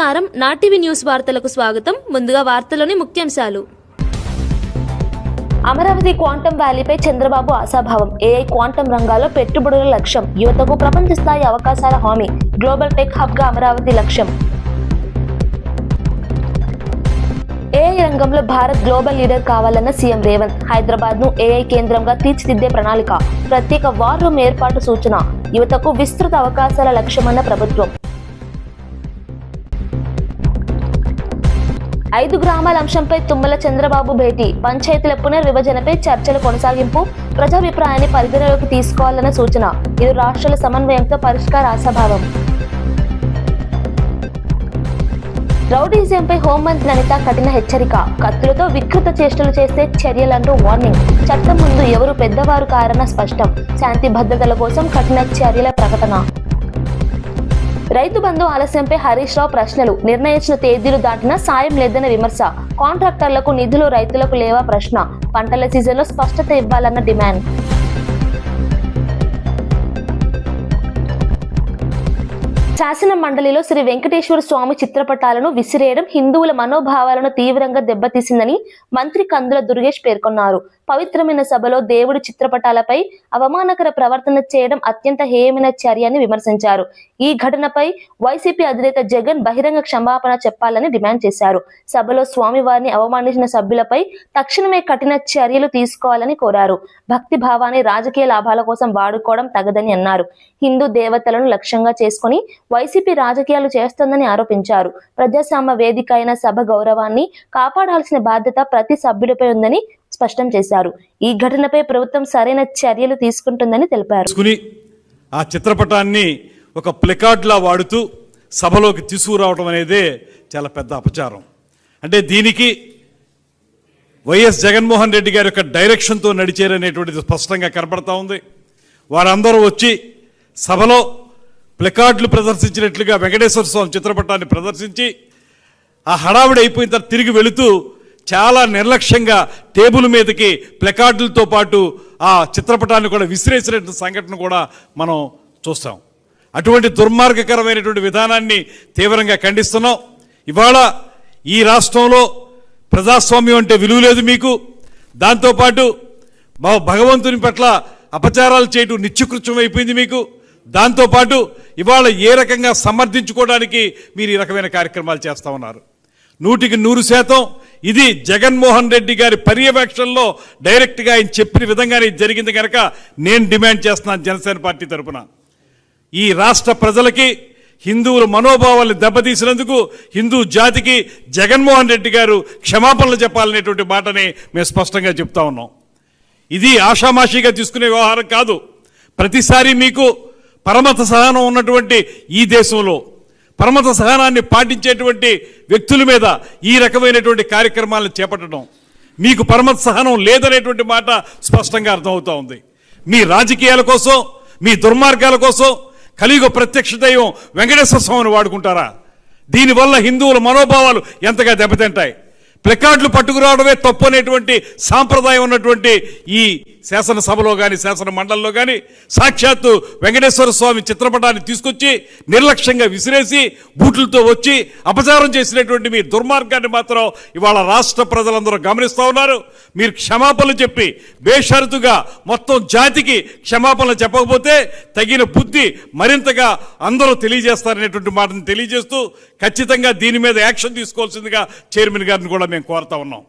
నమస్కారం. నాటివి న్యూస్ వార్తలకు స్వాగతం. ముందుగా వార్తలోని ముఖ్యాంశాలు. అమరావతి క్వాంటం వ్యాలీపై చంద్రబాబు ఆశాభావం. ఏఐ క్వాంటం రంగాల్లో పెట్టుబడుల లక్ష్యం. యువతకు ప్రపంచ స్థాయి అవకాశాల హామీ. గ్లోబల్ టెక్ హబ్గా అమరావతి లక్ష్యం. ఏఐ రంగంలో భారత్ గ్లోబల్ లీడర్ కావాలన్న సీఎం రేవంత్. హైదరాబాద్ను ఏఐ కేంద్రంగా తీర్చిదిద్దే ప్రణాళిక. ప్రత్యేక వార్ రూమ్ ఏర్పాటు సూచన. యువతకు విస్తృత అవకాశాల లక్ష్యమన్న ప్రభుత్వం. ఐదు గ్రామాల అంశంపై తుమ్మల చంద్రబాబు భేటీ. పంచాయతీల పునర్విభజనపై చర్చలు కొనసాగింపు. ప్రజాభిప్రాయాన్ని పరిగణలోకి తీసుకోవాలన్న సూచన. ఇరు రాష్ట్రాల సమన్వయంతో పరిష్కార ఆశాభావం. రౌడీజంపై హోంమంత్రి అనిత కఠిన హెచ్చరిక. కత్తులతో వికృత చేష్టలు చేస్తే చర్యలంటూ వార్నింగ్. చట్టం ముందు ఎవరు పెద్దవారు కారణ స్పష్టం. శాంతి భద్రతల కోసం కఠిన చర్యల ప్రకటన. రైతు బంధు ఆలస్యంపై హరీష్ రావు ప్రశ్నలు. నిర్ణయించిన తేదీలు దాటినా సాయం లేదన్న విమర్శ. కాంట్రాక్టర్లకు నిధులు రైతులకు లేవా ప్రశ్న. పంటల సీజన్లో స్పష్టత ఇవ్వాలన్న డిమాండ్. శాసన మండలిలో శ్రీ వెంకటేశ్వర స్వామి చిత్రపటాలను విసిరేయడం హిందువుల మనోభావాలను తీవ్రంగా దెబ్బతీసిందని మంత్రి కందుల దుర్గేష్ పేర్కొన్నారు. పవిత్రమైన సభలో దేవుడి చిత్రపటాలపై అవమానకర ప్రవర్తన చేయడం అత్యంత హేయమైన చర్య అని విమర్శించారు. ఈ ఘటనపై వైసీపీ అధినేత జగన్ బహిరంగ క్షమాపణ చెప్పాలని డిమాండ్ చేశారు. సభలో స్వామివారిని అవమానించిన సభ్యులపై తక్షణమే కఠిన చర్యలు తీసుకోవాలని కోరారు. భక్తి భావాన్ని రాజకీయ లాభాల కోసం వాడుకోవడం తగదని అన్నారు. హిందూ దేవతలను లక్ష్యంగా చేసుకుని వైసీపీ రాజకీయాలు చేస్తోందని ఆరోపించారు. ప్రజాస్వామ్య వేదిక అయిన సభ గౌరవాన్ని కాపాడాల్సిన బాధ్యత ప్రతి సభ్యుడిపై ఉందని స్పష్టం చేశారు. ఈ ఘటనపై ప్రభుత్వం సరైన చర్యలు తీసుకుంటుందని తెలిపారు. ఆ చిత్రపటాన్ని ఒక ప్లెకార్డ్లా వాడుతూ సభలోకి తీసుకురావడం అనేదే చాలా పెద్ద అపచారం. అంటే దీనికి వైఎస్ జగన్మోహన్ రెడ్డి గారి యొక్క డైరెక్షన్తో నడిచారనేటువంటిది స్పష్టంగా కనపడతా ఉంది. వారందరూ వచ్చి సభలో ప్లెకార్డులు ప్రదర్శించినట్లుగా వెంకటేశ్వర స్వామి చిత్రపటాన్ని ప్రదర్శించి ఆ హడావిడి అయిపోయిన తర్వాత తిరిగి వెళుతూ చాలా నిర్లక్ష్యంగా టేబుల్ మీదకి ప్లెకార్డులతో పాటు ఆ చిత్రపటాన్ని కూడా విసిరేసినటువంటి సంఘటన కూడా మనం చూస్తాం. అటువంటి దుర్మార్గకరమైనటువంటి విధానాన్ని తీవ్రంగా ఖండిస్తున్నాం. ఇవాళ ఈ రాష్ట్రంలో ప్రజాస్వామ్యం అంటే విలువ లేదు మీకు. దాంతోపాటు మా భగవంతుని పట్ల అపచారాలు చేయటం నిత్యకృత్యం అయిపోయింది మీకు. దాంతోపాటు ఇవాళ ఏ రకంగా సమర్థించుకోవడానికి మీరు ఈ రకమైన కార్యక్రమాలు చేస్తా ఉన్నారు? నూటికి నూరు శాతం ఇది జగన్మోహన్ రెడ్డి గారి పర్యవేక్షణలో డైరెక్ట్గా ఆయన చెప్పిన విధంగానే జరిగింది కనుక నేను డిమాండ్ చేస్తున్నాను జనసేన పార్టీ తరపున. ఈ రాష్ట్ర ప్రజలకి హిందువుల మనోభావాలను దెబ్బతీసినందుకు హిందూ జాతికి జగన్మోహన్ రెడ్డి గారు క్షమాపణలు చెప్పాలనేటువంటి మాటని మేము స్పష్టంగా చెప్తా ఉన్నాం. ఇది ఆషామాషిగా తీసుకునే వ్యవహారం కాదు. ప్రతిసారి మీకు పరమత సహనం ఉన్నటువంటి ఈ దేశంలో పరమత సహనాన్ని పాటించేటువంటి వ్యక్తుల మీద ఈ రకమైనటువంటి కార్యక్రమాలను చేపట్టడం మీకు పరమత సహనం లేదనేటువంటి మాట స్పష్టంగా అర్థమవుతా ఉంది. మీ రాజకీయాల కోసం మీ దుర్మార్గాల కోసం కలియుగ ప్రత్యక్ష దైవం వెంకటేశ్వర స్వామిని వాడుకుంటారా? దీనివల్ల హిందువుల మనోభావాలు ఎంతగా దెబ్బతింటాయి? ప్లెకార్డులు పట్టుకురావడమే తప్పు అనేటువంటి సాంప్రదాయం ఉన్నటువంటి ఈ శాసనసభలో కానీ శాసన మండలిలో కానీ సాక్షాత్తు వెంకటేశ్వర స్వామి చిత్రపటాన్ని తీసుకొచ్చి నిర్లక్ష్యంగా విసిరేసి బూట్లతో వచ్చి అపచారం చేసినటువంటి మీ దుర్మార్గాన్ని మాత్రం ఇవాళ రాష్ట్ర ప్రజలందరూ గమనిస్తూ ఉన్నారు. మీరు క్షమాపణలు చెప్పి బేషరతుగా మొత్తం జాతికి క్షమాపణలు చెప్పకపోతే తగిన బుద్ధి మరింతగా అందరూ తెలియజేస్తారనేటువంటి మాటను తెలియజేస్తూ ఖచ్చితంగా దీని మీద యాక్షన్ తీసుకోవాల్సిందిగా చైర్మన్ గారిని కూడా మేము కోరుతా ఉన్నాం.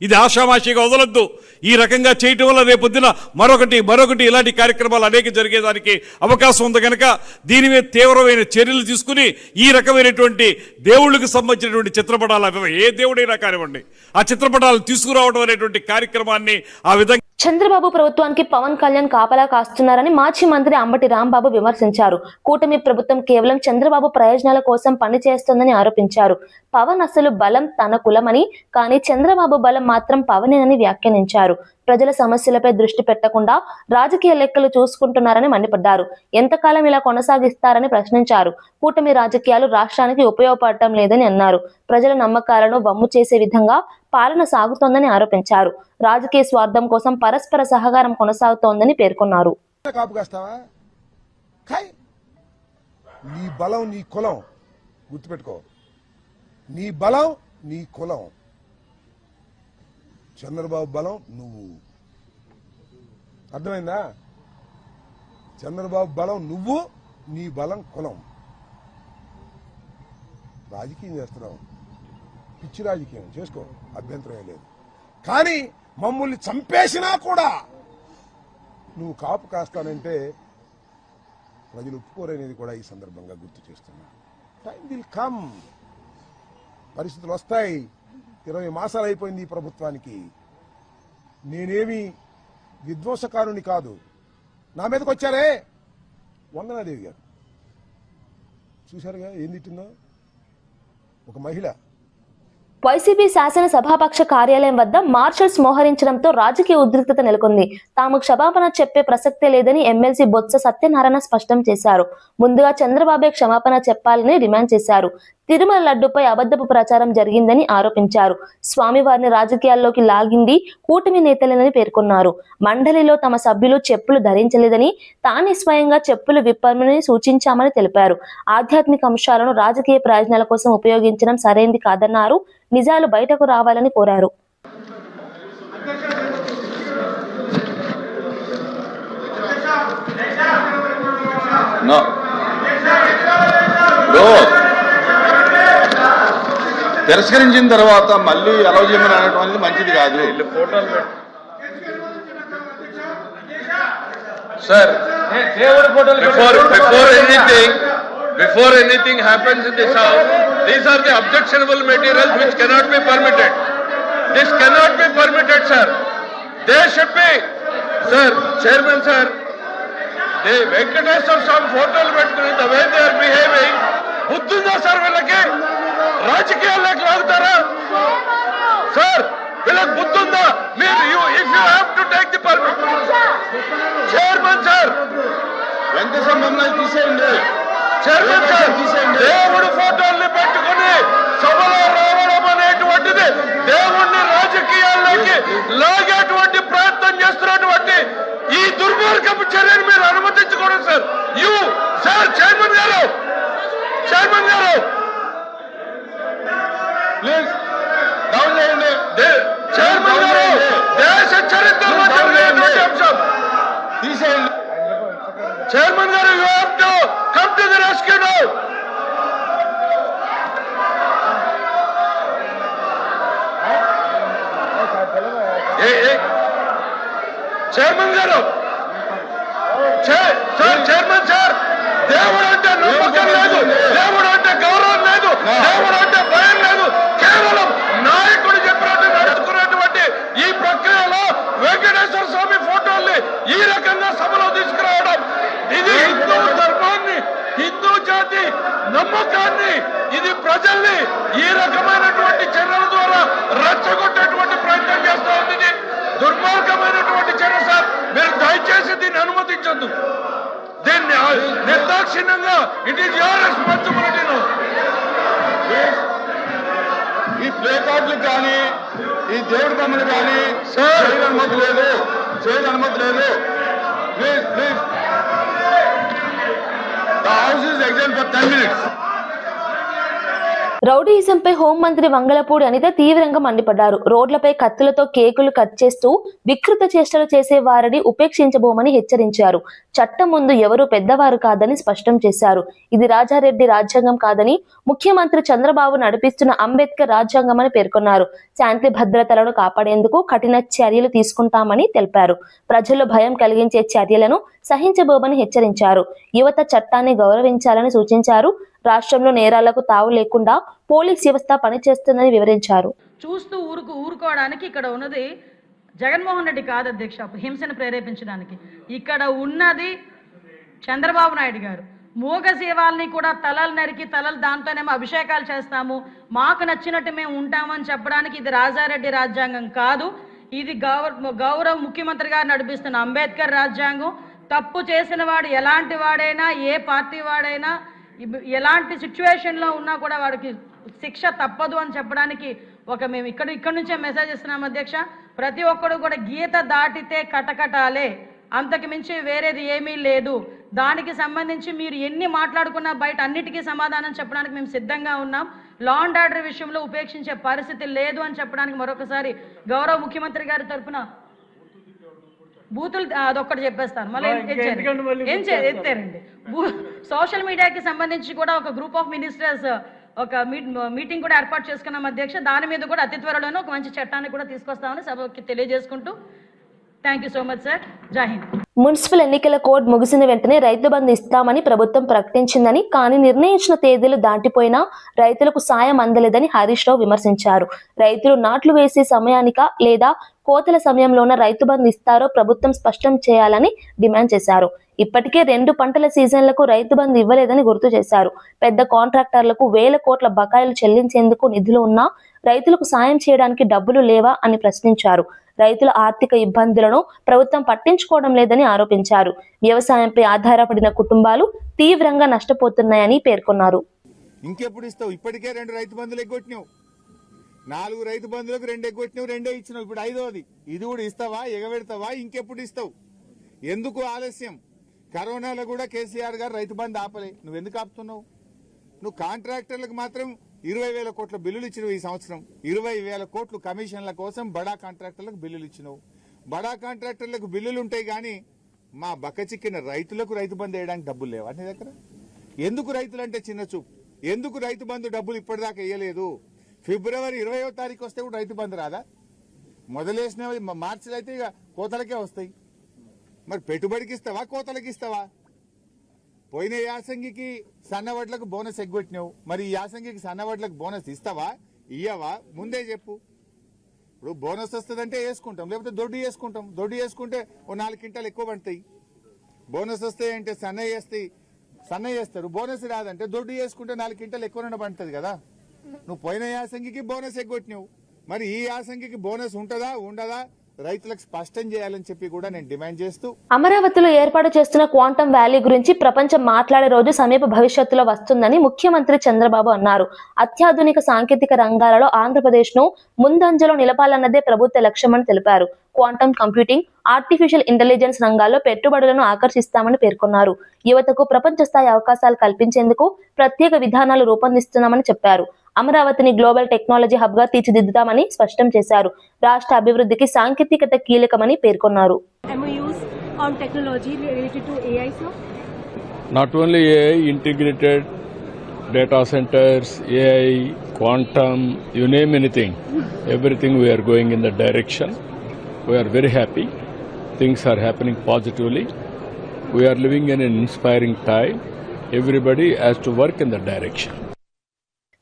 ఇది ఆషామాషిగా వదలొద్దు. ఈ రకంగా చేయటం వల్ల రేపొద్దున మరొకటి మరొకటి ఇలాంటి కార్యక్రమాలు అనేక జరిగేదానికి అవకాశం ఉంది కనుక దీని మీద తీవ్రమైన చర్యలు తీసుకుని ఈ రకమైనటువంటి దేవుళ్ళకి సంబంధించినటువంటి చిత్రపటాలు ఏ దేవుడైనా కానివ్వండి ఆ చిత్రపటాలు తీసుకురావడం అనేటువంటి కార్యక్రమాన్ని ఆ విధంగా చంద్రబాబు ప్రభుత్వానికి పవన్ కళ్యాణ్ కాపలా కాస్తున్నారని మాజీ మంత్రి అంబటి రాంబాబు విమర్శించారు. కూటమి ప్రభుత్వం కేవలం చంద్రబాబు ప్రయోజనాల కోసం పనిచేస్తోందని ఆరోపించారు. పవన్ అసలు బలం తన కులమని కానీ చంద్రబాబు బలం మాత్రం పవనేనని వ్యాఖ్యానించారు. ప్రజల సమస్యలపై దృష్టి పెట్టకుండా రాజకీయ లెక్కలు చూసుకుంటున్నారని మండిపడ్డారు. ఎంతకాలం ఇలా కొనసాగిస్తారని ప్రశ్నించారు. కూటమి రాజకీయాలు రాష్ట్రానికి ఉపయోగపడటం లేదని అన్నారు. ప్రజల నమ్మకాలను వమ్ము చేసే విధంగా పాలన సాగుతోందని ఆరోపించారు. రాజకీయ స్వార్థం కోసం పరస్పర సహకారం కొనసాగుతోందని పేర్కొన్నారు. నీ బలం నీ కులం. గుర్తుపెట్టుకో. నీ బలం నీ కులం. చంద్రబాబు బలం నువ్వు. అర్థమైందా? చంద్రబాబు బలం నువ్వు నీ బలం కులం. రాజకీయం చేస్తున్నావు. పిచ్చి రాజకీయం చేసుకో? అభ్యంతరం లేదు. కానీ మమ్మల్ని చంపేసినా కూడా నువ్వు కాపు కాస్తానంటే ప్రజలు ఒప్పుకోరనేది కూడా ఈ సందర్భంగా గుర్తు చేస్తున్నా. టైం విల్ కమ్ పరిస్థితులు వస్తాయి. ఇరవై మాసాలు అయిపోయింది ఈ ప్రభుత్వానికి. నేనేమి విధ్వంసకారుని కాదు. నా మీదకి వచ్చారే? వందనాదేవి గారు. చూశారుగా? ఏం తిట్టిందో? ఒక మహిళ వైసీపీ శాసన సభాపక్ష కార్యాలయం వద్ద మార్షల్స్ మోహరించడంతో రాజకీయ ఉద్రిక్తత నెలకొంది. తాము క్షమాపణ చెప్పే ప్రసక్తే లేదని ఎమ్మెల్సీ బొత్స సత్యనారాయణ స్పష్టం చేశారు. ముందుగా చంద్రబాబే క్షమాపణ చెప్పాలని డిమాండ్ చేశారు. తిరుమల లడ్డుపై అబద్ధపు ప్రచారం జరిగిందని ఆరోపించారు. స్వామివారిని రాజకీయాల్లోకి లాగింది కూటమి నేతలేనని పేర్కొన్నారు. మండలిలో తమ సభ్యులు చెప్పులు ధరించలేదని తానే స్వయంగా చెప్పులు విప్పమని సూచించామని తెలిపారు. ఆధ్యాత్మిక అంశాలను రాజకీయ ప్రయోజనాల కోసం ఉపయోగించడం సరైంది కాదన్నారు. నిజాలు బయటకు రావాలని కోరారు. No. ఇప్పుడు తిరస్కరించిన తర్వాత మళ్ళీ అలౌ చేయమని అనడం అనేది మంచిది కాదు before, before anything, before anything happens in this house, these are the objectionable materials which cannot be permitted. This cannot be permitted, sir. They should be, sir, chairman, sir, the Venkateswar Swami photos పెట్టుకుని the way they are behaving, బుద్ధుందా sir వీళ్ళకి రాజకీయాల్లోకి లాగుతారా? Sir వీళ్ళకి బుద్ధుందా? మీరు if you have to take the permit chairman sir Venkateswara మమ్మల్ని తీసేయండి. Chairman sir. దేవుడు ఫోటోల్ని పెట్టుకుని సభలో రావడం అనేటువంటిది దేవుణ్ణి రాజకీయాల్లోకి లాగేటువంటి ప్రయత్నం చేస్తున్నటువంటి ఈ దుర్మార్గపు చర్యను మీరు అనుమతించకూడదు సార్ యు సార్ చైర్మన్ గారు. చైర్మన్ గారు. ప్లీజ్ డౌన్ చేయండి. చైర్మన్ గారు దేశ చరిత్రలో జరిగినటువంటి అంశం. తీసేయండి. చైర్మన్ గారు you have to come to the rescue now chairman గారు! Sir chairman sir! దేవుడు అంటే నమ్మకం లేదు. దేవుడు అంటే గౌరవం లేదు. దేవుడు అంటే భయం లేదు కేవలం నాయకుడు చెప్పినట్టు నడుచుకున్నటువంటి ఈ ప్రక్రియలో వెంకటేశ్వర స్వామి ఫోటోల్ని ఈ రకంగా సభలో తీసుకురావడం. ఇది హిందూ ధర్మాన్ని హిందూ జాతి నమ్మకాన్ని ఇది ప్రజల్ని ఈ రకమైనటువంటి చర్యల ద్వారా రెచ్చగొట్టేటువంటి ప్రయత్నం చేస్తూ ఉంది. ఇది దుర్మార్గమైనటువంటి చర్య సార్. మీరు దయచేసి దీన్ని అనుమతించద్దు. దీన్ని నిర్దాక్షిణ్యంగా ఇట్ ఈస్ యువర్ రెస్పాన్సిబిలిటీ ఈ ప్లే కార్డులు కానీ ఈ దేవుడి బొమ్మలు కానీ సార్. చేయని అనుమతి లేదు. చేయని అనుమతి లేదు. Please please. The house is exam for ten minutes రౌడీయిజంపై హోంమంత్రి వంగలపూడి అనిత తీవ్రంగా మండిపడ్డారు. రోడ్లపై కత్తులతో కేకులు కట్ చేస్తూ వికృత చేష్టలు చేసే వారిని ఉపేక్షించబోమని హెచ్చరించారు. చట్టం ముందు ఎవరు పెద్దవారు కాదని స్పష్టం చేశారు. ఇది రాజారెడ్డి రాజ్యాంగం కాదని ముఖ్యమంత్రి చంద్రబాబు నడిపిస్తున్న అంబేద్కర్ రాజ్యాంగం అని పేర్కొన్నారు. శాంతి భద్రతలను కాపాడేందుకు కఠిన చర్యలు తీసుకుంటామని తెలిపారు. ప్రజల్లో భయం కలిగించే చర్యలను సహించబోమని హెచ్చరించారు. యువత చట్టాన్ని గౌరవించాలని సూచించారు. రాష్ట్రంలో నేరాలకు తావు లేకుండా పోలీస్ వ్యవస్థ పనిచేస్తుందని వివరించారు. చూస్తూ ఊరుకు ఊరుకోవడానికి ఇక్కడ ఉన్నది జగన్మోహన్ రెడ్డి కాదు అధ్యక్ష హింసను ప్రేరేపించడానికి. ఇక్కడ ఉన్నది చంద్రబాబు నాయుడు గారు. మూగ జీవాల్ని కూడా తలలు నరికి తలలు దాంతోనేమో అభిషేకాలు చేస్తాము. మాకు నచ్చినట్టు మేము ఉంటామని చెప్పడానికి ఇది రాజారెడ్డి రాజ్యాంగం కాదు. ఇది గౌరవ గౌరవ ముఖ్యమంత్రి గారు నడిపిస్తున్న అంబేద్కర్ రాజ్యాంగం. తప్పు చేసిన వాడు ఎలాంటి వాడైనా ఏ పార్టీ వాడైనా ఎలాంటి సిచ్యువేషన్లో ఉన్నా కూడా వాడికి శిక్ష తప్పదు అని చెప్పడానికి ఒక మేము ఇక్కడ ఇక్కడ నుంచే మెసేజ్ ఇస్తున్నాం అధ్యక్ష. ప్రతి ఒక్కడు కూడా గీత దాటితే కటకటాలే. అంతకు మించి వేరేది ఏమీ లేదు. దానికి సంబంధించి మీరు ఎన్ని మాట్లాడుకున్నా బయట అన్నిటికీ సమాధానం చెప్పడానికి మేము సిద్ధంగా ఉన్నాం. లా అండ్ ఆర్డర్ విషయంలో ఉపేక్షించే పరిస్థితి లేదు అని చెప్పడానికి మరొకసారి గౌరవ ముఖ్యమంత్రి గారి తరఫున బూతులు అదొక్కటి చెప్పేస్తాను. మళ్ళీ ఏం- ఎత్తారండి సోషల్ మీడియాకి సంబంధించి కూడా ఒక గ్రూప్ ఆఫ్ మినిస్టర్స్ ఒక మీట్ మీటింగ్ కూడా ఏర్పాటు చేసుకున్నాం అధ్యక్ష. దాని మీద కూడా అతి త్వరలోనే ఒక మంచి చట్టాన్ని కూడా తీసుకొస్తామని సభకి తెలియజేసుకుంటూ thank you so much sir Jai Hind. Municipal ఎన్నికల కోడ్ ముగిసిన వెంటనే రైతు బంధు ఇస్తామని ప్రభుత్వం ప్రకటించిందని కానీ నిర్ణయించిన తేదీలు దాటిపోయినా రైతులకు సాయం అందలేదని హరీష్ రావు విమర్శించారు. రైతులు నాట్లు వేసే సమయానిక లేదా కోతల సమయంలోన రైతు బంధు ఇస్తారో ప్రభుత్వం స్పష్టం చేయాలని డిమాండ్ చేశారు. ఇప్పటికే రెండు పంటల సీజన్లకు రైతు బంధు ఇవ్వలేదని గుర్తు చేశారు. పెద్ద కాంట్రాక్టర్లకు వేల కోట్ల బకాయిలు చెల్లించేందుకు నిధులు ఉన్నా రైతులకు సాయం చేయడానికి డబ్బులు లేవా అని ప్రశ్నించారు. రైతుల ఆర్థిక ఇబ్బందులను ప్రభుత్వం పట్టించుకోవడం లేదని ఆరోపించారు. వ్యవసాయంపై ఆధారపడిన కుటుంబాలు తీవ్రంగా నష్టపోతున్నాయని పేర్కొన్నారు. ఇంకెప్పుడు ఇస్తావు? ఇప్పటికే రెండు రైతు బంధులు ఎగ్గొట్టినావు నాలుగు రైతు బంధువులకు రెండు ఎగ్గొట్టినవి రెండే ఇచ్చినావు. ఇప్పుడు ఐదోది. ఇది కూడా ఇస్తావా? ఎగబెడతావా? ఇంకెప్పుడు ఇస్తావు? ఎందుకు ఆలస్యం? కరోనాలో కూడా కేసీఆర్ గారు రైతు బంధు ఆపలే. నువ్వు ఎందుకు ఆపుతున్నావు? నువ్వు కాంట్రాక్టర్లకు మాత్రం ఇరవై వేల కోట్ల బిల్లులు ఇచ్చినవు ఈ సంవత్సరం. ఇరవై వేల కోట్లు కమిషన్ల కోసం బడా కాంట్రాక్టర్లకు బిల్లులు ఇచ్చినావు. బడా కాంట్రాక్టర్లకు బిల్లులు ఉంటాయి కానీ మా బక్కచిక్కిన రైతులకు రైతు బంధు వేయడానికి డబ్బులు లేవా నీ దగ్గర? ఎందుకు రైతులంటే చిన్న చూపు? ఎందుకు రైతు బంధు డబ్బులు ఇప్పటిదాకా వేయలేదు? ఫిబ్రవరి ఇరవయో తారీఖు వస్తే కూడా రైతు బంధు రాదా? మొదలేసినవి మార్చిలో అయితే ఇక కోతలకే వస్తాయి. మరి పెట్టుబడికి ఇస్తావా కోతలకి ఇస్తావా? పోయిన యాసంగికి సన్నవడ్లకు బోనస్ ఎగ్గొట్టినావు. మరి ఈ యాసంగికి సన్నవడ్లకు బోనస్ ఇస్తావా? ఇయ్యవా? ముందే చెప్పు. ఇప్పుడు బోనస్ వస్తుందంటే వేసుకుంటాం. లేకపోతే దొడ్డు వేసుకుంటాం. దొడ్డు వేసుకుంటే ఓ నాలుగు క్వింటాలు ఎక్కువ పడతాయి. బోనస్ వస్తాయి అంటే సన్నయ్య వేస్తాయి సన్న వేస్తారు. బోనస్ రాదంటే దొడ్డు వేసుకుంటే నాలుగు క్వింటాలు ఎక్కువ పడుతుంది కదా. నువ్వు పోయిన యాసంగికి బోనస్ ఎగ్గొట్టినావు. మరి ఈ యాసంగికి బోనస్ ఉంటుందా ఉండదా? రైతులకు స్పష్టం చేయాలని చెప్పి కూడా నేను డిమాండ్ చేస్తూ అమరావతిలో ఏర్పాటు చేస్తున్న క్వాంటమ్ వ్యాలీ గురించి ప్రపంచం మాట్లాడే రోజు సమీప భవిష్యత్తులో వస్తుందని ముఖ్యమంత్రి చంద్రబాబు అన్నారు. అత్యాధునిక సాంకేతిక రంగాలలో ఆంధ్రప్రదేశ్ను ముందంజలో నిలపాలన్నదే ప్రభుత్వ లక్ష్యమని తెలిపారు. క్వాంటమ్ కంప్యూటింగ్ ఆర్టిఫిషియల్ ఇంటెలిజెన్స్ రంగాల్లో పెట్టుబడులను ఆకర్షిస్తామని పేర్కొన్నారు. యువతకు ప్రపంచ స్థాయి అవకాశాలు కల్పించేందుకు ప్రత్యేక విధానాలు రూపొందిస్తున్నామని చెప్పారు. అమరావతిని గ్లోబల్ టెక్నాలజీ హబ్గా తీర్చిదిద్దుతామని స్పష్టం చేశారు రాష్ట్ర అభివృద్ధికి సాంకేతికత కీలకమని పేర్కొన్నారు not only AI, integrated data centers, AI, quantum, you name anything, everything we are going in the direction. We are very happy. Things are happening positively. We are living in an inspiring time. Everybody has to work in the direction.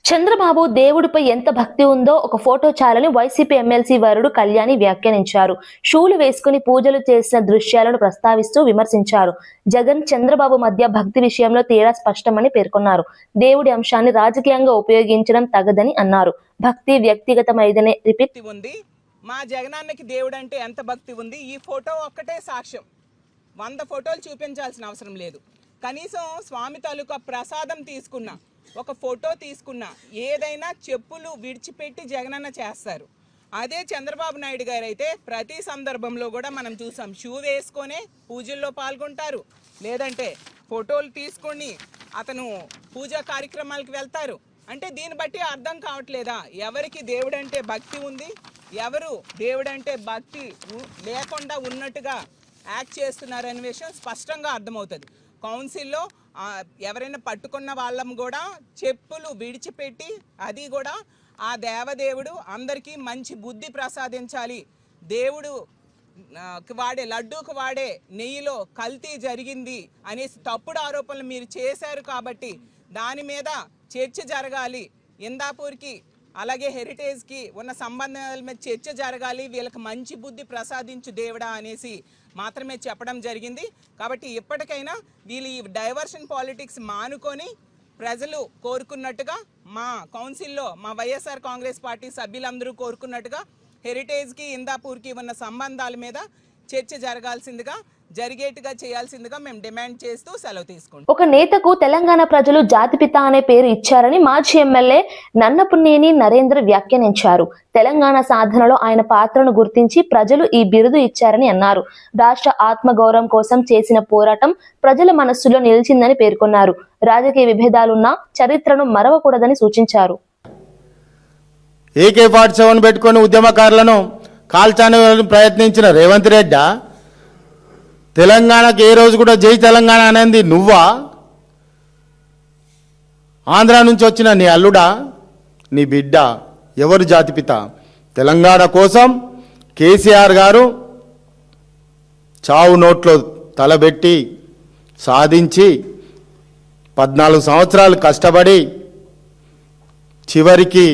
Chandrababu దేవుడిపై ఎంత భక్తి ఉందో ఒక photo చాలని YCP MLC వరుడు కళ్యాణి వ్యాఖ్యానించారు. షూలు వేసుకుని పూజలు చేసిన దృశ్యాలను ప్రస్తావిస్తూ విమర్శించారు. జగన్ చంద్రబాబు మధ్య భక్తి విషయంలో తీరా స్పష్టమని పేర్కొన్నారు. దేవుడి అంశాన్ని రాజకీయంగా ఉపయోగించడం తగదని అన్నారు. భక్తి వ్యక్తిగతమైదనే రిపీట్ ఉంది. మా జగనాన్నకి దేవుడు అంటే ఎంత భక్తి ఉంది? ఈ ఫోటో ఒక్కటే సాక్ష్యం. వంద ఫోటోలు చూపించాల్సిన అవసరం లేదు. కనీసం స్వామి తాలూకా ప్రసాదం తీసుకున్నా ఒక ఫోటో తీసుకున్నా. ఏదైనా చెప్పులు విడిచిపెట్టి జగనన్న చేస్తారు. అదే చంద్రబాబు నాయుడు గారు అయితే ప్రతి సందర్భంలో కూడా మనం చూసాం. షూ వేసుకొనే పూజల్లో పాల్గొంటారు. లేదంటే ఫోటోలు తీసుకొని అతను పూజా కార్యక్రమాలకు వెళ్తారు. అంటే దీన్ని బట్టి అర్థం కావట్లేదా? ఎవరికి దేవుడంటే భక్తి ఉంది? ఎవరు దేవుడంటే భక్తి లేకుండా ఉన్నట్టుగా యాక్ట్ చేస్తున్నారు అనే విషయం స్పష్టంగా అర్థమవుతుంది. కౌన్సిల్లో ఎవరైనా పట్టుకున్న వాళ్ళం కూడా చెప్పులు విడిచిపెట్టి అది కూడా ఆ దేవదేవుడు అందరికీ మంచి బుద్ధి ప్రసాదించాలి. దేవుడు వాడే లడ్డూకి వాడే నెయ్యిలో కల్తీ జరిగింది అనేసి తప్పుడు ఆరోపణలు మీరు చేశారు కాబట్టి దాని మీద చర్చ జరగాలి. ఇందాపూర్కి అలాగే హెరిటేజ్కి ఉన్న సంబంధాల మీద చర్చ జరగాలి. వీళ్ళకి మంచి బుద్ధి ప్రసాదించు దేవుడా అనేసి మాత్రమే చెప్పడం జరిగింది. కాబట్టి ఇప్పటికైనా వీళ్ళు ఈ డైవర్షన్ పాలిటిక్స్ మానుకొని ప్రజలు కోరుకున్నట్టుగా మా కౌన్సిల్లో మా వైఎస్ఆర్ కాంగ్రెస్ పార్టీ సభ్యులందరూ కోరుకున్నట్టుగా హెరిటేజ్కి ఇందాపూర్కి ఉన్న సంబంధాల మీద చర్చ జరగాల్సిందిగా జరిగేట్టుగా చేయాల్సిందిగా మేము డిమాండ్ చేస్తూ సెలవు తీసుకుంటాం. ఒక నేతకు తెలంగాణ ప్రజలు జాతిపిత అనే పేరు ఇచ్చారని మాజీ ఎమ్మెల్యే నన్నపున్నేని నరేంద్ర వ్యాఖ్యానించారు. తెలంగాణ సాధనలో ఆయన పాత్రను గుర్తించి ప్రజలు ఈ బిరుదు ఇచ్చారని అన్నారు. రాష్ట్ర ఆత్మగౌరవం కోసం చేసిన పోరాటం ప్రజల మనస్సులో నిలిచిందని పేర్కొన్నారు. రాజకీయ విభేదాలున్నా చరిత్రను మరవకూడదని సూచించారు. ఏకే ఫార్టీ సెవెన్ పెట్టుకొని ఉద్యమకారులను కాల్చాలని ప్రయత్నించిన రేవంత్ రెడ్డా తెలంగాణకు ఏ రోజు కూడా జై తెలంగాణ అనేది నువ్వా? ఆంధ్ర నుంచి వచ్చిన నీ అల్లుడా నీ బిడ్డ ఎవరు జాతిపిత తెలంగాణ కోసం కేసీఆర్ గారు చావు నోట్లో తలబెట్టి సాధించి పద్నాలుగు సంవత్సరాలు కష్టపడి చివరికి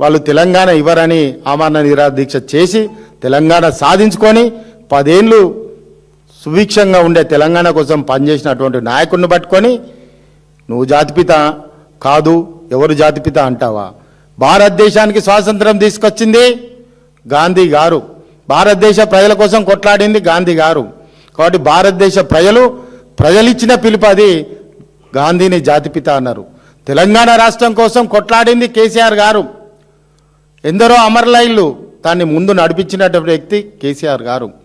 వాళ్ళు తెలంగాణ ఇవ్వరని ఆమరణ నిరాదీక్ష చేసి తెలంగాణ సాధించుకొని పదేళ్ళు సుభిక్షంగా ఉండే తెలంగాణ కోసం పనిచేసినటువంటి నాయకుడిని పట్టుకొని నువ్వు జాతిపిత కాదు ఎవరు జాతిపిత అంటావా? భారతదేశానికి స్వాతంత్రం తీసుకొచ్చింది గాంధీ గారు. భారతదేశ ప్రజల కోసం కొట్లాడింది గాంధీ గారు. కాబట్టి భారతదేశ ప్రజలు ప్రజలిచ్చిన పిలుపు అది గాంధీని జాతిపిత అన్నారు. తెలంగాణ రాష్ట్రం కోసం కొట్లాడింది కేసీఆర్ గారు. ఎందరో అమరలైళ్ళు దాన్ని ముందు నడిపించినటువంటి వ్యక్తి కేసీఆర్ గారు.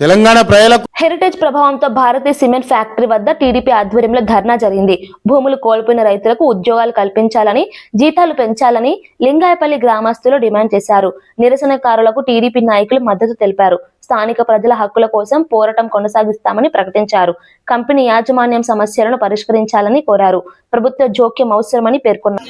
తెలంగాణ ప్రజలకు హెరిటేజ్ ప్రభావంతో భారతీయ సిమెంట్ ఫ్యాక్టరీ వద్ద టీడీపీ ఆధ్వర్యంలో ధర్నా జరిగింది. భూములు కోల్పోయిన రైతులకు ఉద్యోగాలు కల్పించాలని జీతాలు పెంచాలని లింగాయపల్లి గ్రామస్తులు డిమాండ్ చేశారు. నిరసనకారులకు టీడీపీ నాయకులు మద్దతు తెలిపారు. స్థానిక ప్రజల హక్కుల కోసం పోరాటం కొనసాగిస్తామని ప్రకటించారు. కంపెనీ యాజమాన్యం సమస్యలను పరిష్కరించాలని కోరారు. ప్రభుత్వ జోక్యం అవసరమని పేర్కొన్నారు.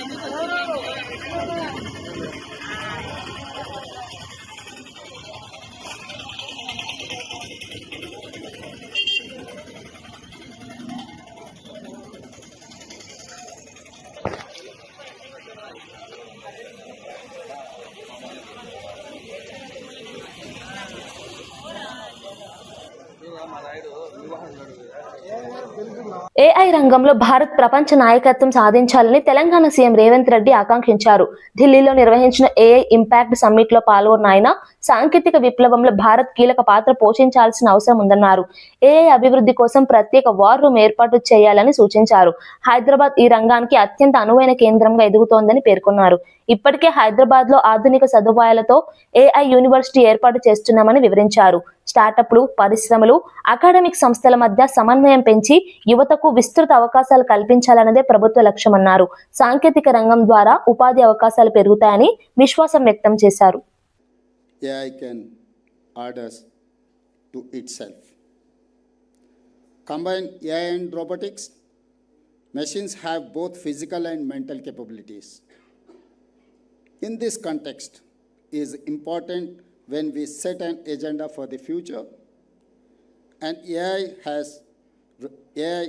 ఏఐ రంగంలో భారత్ ప్రపంచ నాయకత్వం సాధించాలని తెలంగాణ సీఎం రేవంత్ రెడ్డి ఆకాంక్షించారు. ఢిల్లీలో నిర్వహించిన ఏఐ ఇంపాక్ట్ సమ్మిట్లో పాల్గొన్న ఆయన సాంకేతిక విప్లవంలో భారత్ కీలక పాత్ర పోషించాల్సిన అవసరం ఉందన్నారు. ఏఐ అభివృద్ధి కోసం ప్రత్యేక వార్ రూమ్ ఏర్పాటు చేయాలని సూచించారు. హైదరాబాద్ ఈ రంగానికి అత్యంత అనువైన కేంద్రంగా ఎదుగుతోందని పేర్కొన్నారు. ఇప్పటికే హైదరాబాద్లో ఆధునిక సదుపాయాలతో ఏఐ యూనివర్సిటీ ఏర్పాటు చేస్తున్నామని వివరించారు. స్టార్టప్లు పరిశ్రమలు అకాడమిక్ సంస్థల మధ్య సమన్వయం పెంచి యువతకు విస్తృత అవకాశాలు కల్పించాలన్నదే ప్రభుత్వ లక్ష్యమన్నారు. సాంకేతిక రంగం ద్వారా ఉపాధి అవకాశాలు పెరుగుతాయని విశ్వాసం వ్యక్తం చేశారు. Machines have both physical and mental capabilities. In this context, it is important when we set an agenda for the future, and AI has AI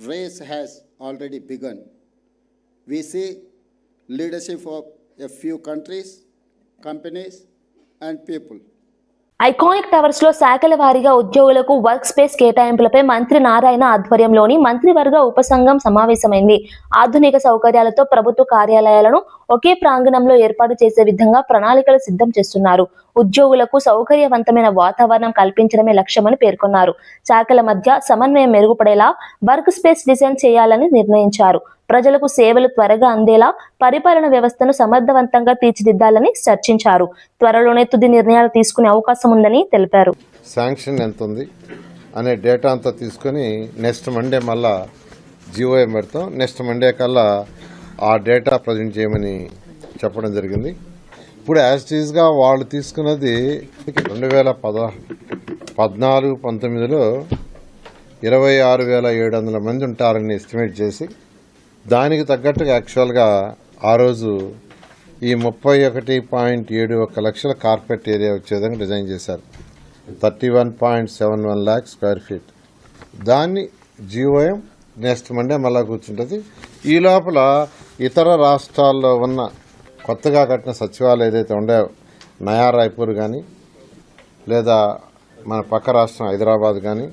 race has already begun. We see leadership of a few countries, companies, and people. Iconic టవర్స్లో శాఖల వారీగా ఉద్యోగులకు work space కేటాయింపులపై మంత్రి నారాయణ ఆధ్వర్యంలోని మంత్రివర్గ ఉపసంఘం సమావేశమైంది. ఆధునిక సౌకర్యాలతో ప్రభుత్వ కార్యాలయాలను ఒకే ప్రాంగణంలో ఏర్పాటు చేసే విధంగా ప్రణాళికలు సిద్ధం చేస్తున్నారు. ఉద్యోగులకు సౌకర్యవంతమైన వాతావరణం కల్పించడమే లక్ష్యమని పేర్కొన్నారు. శాఖల మధ్య సమన్వయం మెరుగుపడేలా వర్క్ స్పేస్ డిజైన్ చేయాలని నిర్ణయించారు. ప్రజలకు సేవలు త్వరగా అందేలా పరిపాలన వ్యవస్థను సమర్థవంతంగా తీర్చిదిద్దాలని చర్చించారు. త్వరలోనే తుది నిర్ణయాలు తీసుకునే అవకాశం ఉందని తెలిపారు. శాంక్షన్ ఎంత ఉంది అనే డేటా అంతా తీసుకొని నెక్స్ట్ మండే మళ్ళా జీఓఎం పెడతాం నెక్స్ట్ మండే కల్లా ఆ డేటా ప్రజెంట్ చేయమని చెప్పడం జరిగింది. ఇప్పుడు యాజ్టీజ్గా వాళ్ళు తీసుకున్నది రెండు వేల పద పద్నాలుగు పంతొమ్మిదిలో ఇరవై ఆరు వేల ఏడు వందల మంది ఉంటారని ఎస్టిమేట్ చేసి దానికి తగ్గట్టుగా యాక్చువల్గా ఆ రోజు ఈ ముప్పై ఒకటి పాయింట్ ఏడు ఒక లక్షల కార్పెట్ ఏరియా వచ్చే విధంగా డిజైన్ చేశారు. Thirty one point seven one lakh square feet దాన్ని జీఓఎం నెక్స్ట్ మండే మళ్ళా కూర్చుంటుంది. ఈ లోపల ఇతర రాష్ట్రాల్లో ఉన్న కొత్తగా కట్టిన సచివాలయం ఏదైతే ఉండే నయా రాయ్పూర్ కానీ లేదా మన పక్క రాష్ట్రం హైదరాబాద్ కానీ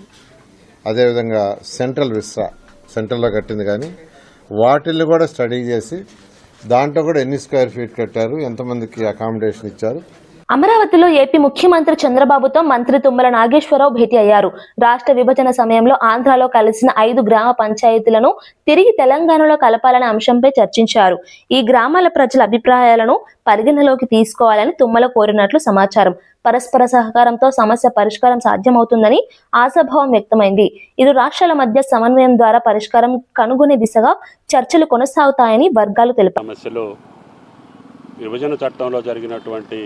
అదేవిధంగా సెంట్రల్ విస్రా సెంట్రల్లో కట్టింది కానీ వాటిల్ని కూడా స్టడీ చేసి దాంట్లో కూడా ఎన్ని స్క్వేర్ ఫీట్ కట్టారు ఎంతమందికి అకామిడేషన్ ఇచ్చారు అమరావతిలో ఏపీ ముఖ్యమంత్రి చంద్రబాబుతో మంత్రి తుమ్మల నాగేశ్వరరావు భేటీ అయ్యారు. రాష్ట్ర విభజన సమయంలో ఆంధ్రాలో కలిసిన ఐదు గ్రామ పంచాయతీలను తిరిగి తెలంగాణలో కలపాలనే అంశంపై చర్చించారు. ఈ గ్రామాల ప్రజల అభిప్రాయాలను పరిగణలోకి తీసుకోవాలని తుమ్మల కోరినట్లు సమాచారం. పరస్పర సహకారంతో సమస్య పరిష్కారం సాధ్యమవుతుందని ఆశాభావం వ్యక్తమైంది. ఇరు రాష్ట్రాల మధ్య సమన్వయం ద్వారా పరిష్కారం కనుగొనే దిశగా చర్చలు కొనసాగుతాయని వర్గాలు తెలిపారు విభజన చట్టంలో జరిగినటువంటి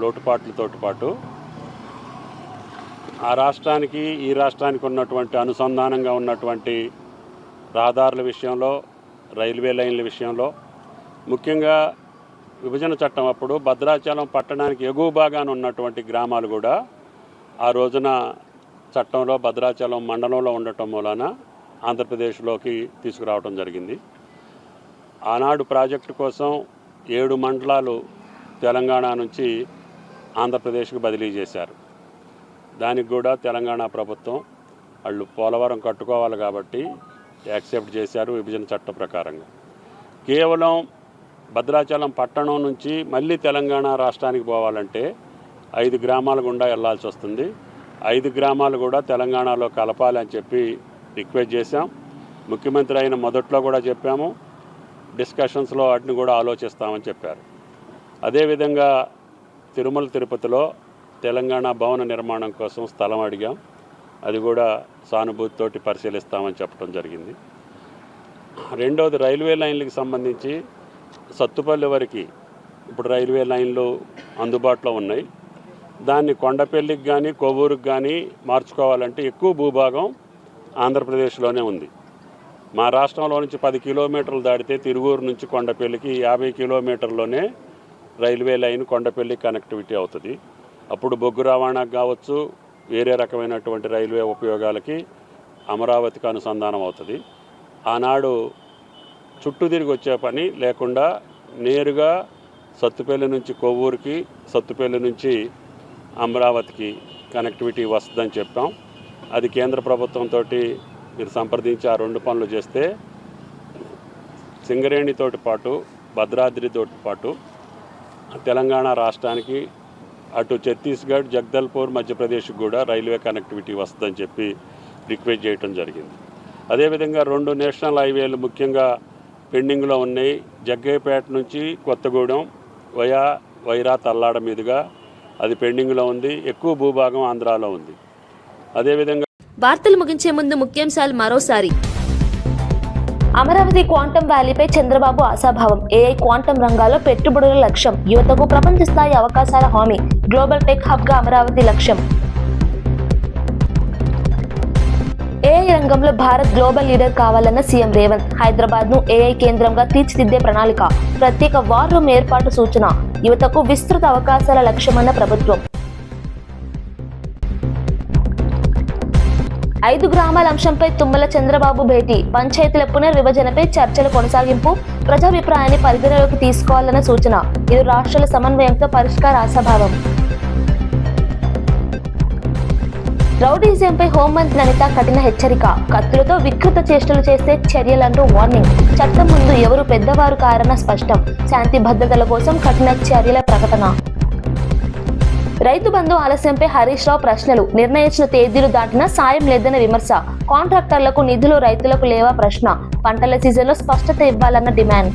లోటుపాట్లతోటి పాటు ఆ రాష్ట్రానికి ఈ రాష్ట్రానికి ఉన్నటువంటి అనుసంధానంగా ఉన్నటువంటి రహదారుల విషయంలో రైల్వే లైన్ల విషయంలో ముఖ్యంగా విభజన చట్టం అప్పుడు భద్రాచలం పట్టణానికి ఎగువ భాగాన ఉన్నటువంటి గ్రామాలు కూడా ఆ రోజున చట్టంలో భద్రాచలం మండలంలో ఉండటం మూలాన ఆంధ్రప్రదేశ్లోకి తీసుకురావడం జరిగింది. ఆనాడు ప్రాజెక్టు కోసం ఏడు మండలాలు తెలంగాణ నుంచి ఆంధ్రప్రదేశ్కి బదిలీ చేశారు. దానికి కూడా తెలంగాణ ప్రభుత్వం వాళ్ళు పోలవరం కట్టుకోవాలి కాబట్టి యాక్సెప్ట్ చేశారు విభజన చట్టం ప్రకారంగా. కేవలం భద్రాచలం పట్టణం నుంచి మళ్ళీ తెలంగాణ రాష్ట్రానికి పోవాలంటే ఐదు గ్రామాల గుండా వెళ్ళాల్సి వస్తుంది. ఐదు గ్రామాలు కూడా తెలంగాణలో కలపాలి అని చెప్పి రిక్వెస్ట్ చేశాం. ముఖ్యమంత్రి అయిన మొదట్లో కూడా చెప్పాము. డిస్కషన్స్లో వాటిని కూడా ఆలోచిస్తామని చెప్పారు. అదేవిధంగా తిరుమల తిరుపతిలో తెలంగాణ భవన నిర్మాణం కోసం స్థలం అడిగాం. అది కూడా సానుభూతితోటి పరిశీలిస్తామని చెప్పడం జరిగింది. రెండవది రైల్వే లైన్లకు సంబంధించి సత్తుపల్లి వరకు ఇప్పుడు రైల్వే లైన్లు అందుబాటులో ఉన్నాయి. దాన్ని కొండపల్లికి కానీ కొవ్వూరుకు కానీ మార్చుకోవాలంటే ఎక్కువ భూభాగం ఆంధ్రప్రదేశ్లోనే ఉంది. మా రాష్ట్రంలో నుంచి పది కిలోమీటర్లు దాటితే తిరువూరు నుంచి కొండపల్లికి యాభై కిలోమీటర్లోనే రైల్వే లైన్ కొండపల్లి కనెక్టివిటీ అవుతుంది. అప్పుడు బొగ్గు రవాణాకు కావచ్చు వేరే రకమైనటువంటి రైల్వే ఉపయోగాలకి అమరావతికి అనుసంధానం అవుతుంది. ఆనాడు చుట్టూ తిరిగి వచ్చే పని లేకుండా నేరుగా సత్తుపల్లి నుంచి కొవ్వూరుకి సత్తుపల్లి నుంచి అమరావతికి కనెక్టివిటీ వస్తుందని చెప్పాం. అది కేంద్ర ప్రభుత్వంతో మీరు సంప్రదించి ఆ రెండు పనులు చేస్తే సింగరేణితోటి పాటు భద్రాద్రితోటి పాటు తెలంగాణ రాష్ట్రానికి అటు ఛత్తీస్గఢ్ జగదల్పూర్ మధ్యప్రదేశ్కి కూడా రైల్వే కనెక్టివిటీ వస్తుందని చెప్పి రిక్వెస్ట్ చేయడం జరిగింది. అదేవిధంగా రెండు నేషనల్ హైవేలు ముఖ్యంగా పెండింగ్లో ఉన్నాయి. జగ్గయ్యపేట నుంచి కొత్తగూడెం వయా వైరా తల్లాడ మీదుగా అది పెండింగ్లో ఉంది. ఎక్కువ భూభాగం ఆంధ్రాలో ఉంది. అదేవిధంగా వార్తలు ముగించే ముందు ముఖ్యాంశాలు మరోసారి. అమరావతి క్వాంటం వ్యాలీపై చంద్రబాబు ఆశాభావం. ఏఐ క్వాంటం రంగాల్లో పెట్టుబడుల లక్ష్యం. యువతకు ప్రపంచ స్థాయి అవకాశాల హామీ. గ్లోబల్ టెక్ హబ్గా అమరావతి లక్ష్యం. ఏఐ రంగంలో భారత్ గ్లోబల్ లీడర్ కావాలన్న సీఎం రేవంత్. హైదరాబాద్ను ఏఐ కేంద్రంగా తీర్చిదిద్దే ప్రణాళిక. ప్రత్యేక వార్ రూమ్ ఏర్పాటు సూచన. యువతకు విస్తృత అవకాశాల లక్ష్యమన్న ప్రభుత్వం. ఐదు గ్రామాల అంశంపై తుమ్మల చంద్రబాబు భేటీ. పంచాయతీల పునర్విభజనపై చర్చల కొనసాగింపు ప్రజాభిప్రాయాన్ని పరిగణలోకి తీసుకోవాలన్న సూచన. ఇరు రాష్ట్రాల సమన్వయంతో పరిష్కార ఆశాభావం రౌడీజంపై హోంమంత్రి అనిత కఠిన హెచ్చరిక. కత్తులతో వికృత చేష్టలు చేస్తే చర్యలంటూ వార్నింగ్. చట్టం ముందు ఎవరు పెద్దవారు కారణ స్పష్టం. శాంతి భద్రతల కోసం కఠిన చర్యల ప్రకటన. రైతు బంధు ఆలస్యంపై హరీష్ రావు ప్రశ్నలు. నిర్ణయించిన తేదీలు దాటినా సాయం లేదని విమర్శ. కాంట్రాక్టర్లకు నిధులు రైతులకు లేవా ప్రశ్న. పంటల సీజన్లో స్పష్టత ఇవ్వాలన్న డిమాండ్.